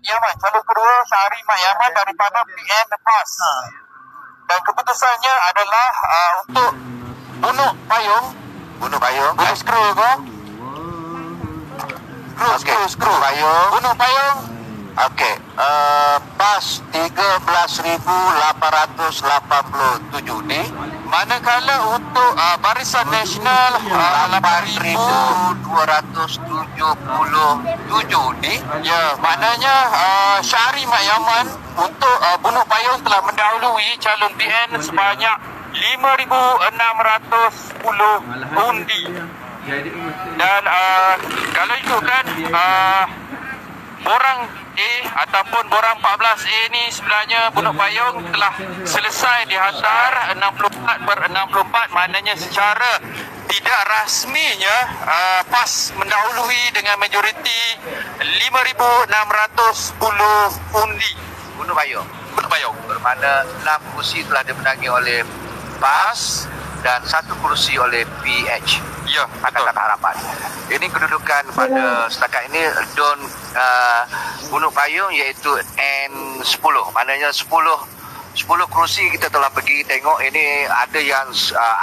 Yaman. Calon kedua Syahri Mak Yaman daripada PN PAS. Ha. Dan keputusannya adalah uh, untuk bunuh payung. Bunuh payung. Bunuh skru tu. Skru, skru, skru. Payung. Bunuh payung. Okey. Uh, PAS 13,887 ni. Manakala untuk uh, Barisan Nasional uh, 8,000 8,277 ni. Ya, maknanya uh, Syahri Mak Yaman untuk uh, bunuh payung telah mendahului calon PN sebanyak 5,610 undi. Dan uh, kalau ikutkan uh, borang A ataupun borang 14A ni sebenarnya bunuh payung telah selesai dihantar 64 per 64 maknanya secara tidak rasminya uh, PAS mendahului dengan majoriti 5,610 undi Bunuh payung. bunuh payung. Bermakna 6 kursi telah dimenangi oleh PAS dan satu kursi oleh PH. Ya, betul. Pakatan Harapan. Ini kedudukan pada setakat ini Don uh, Bunuh Payung iaitu N10. Maknanya 10 10 kerusi kita telah pergi tengok ini ada yang uh,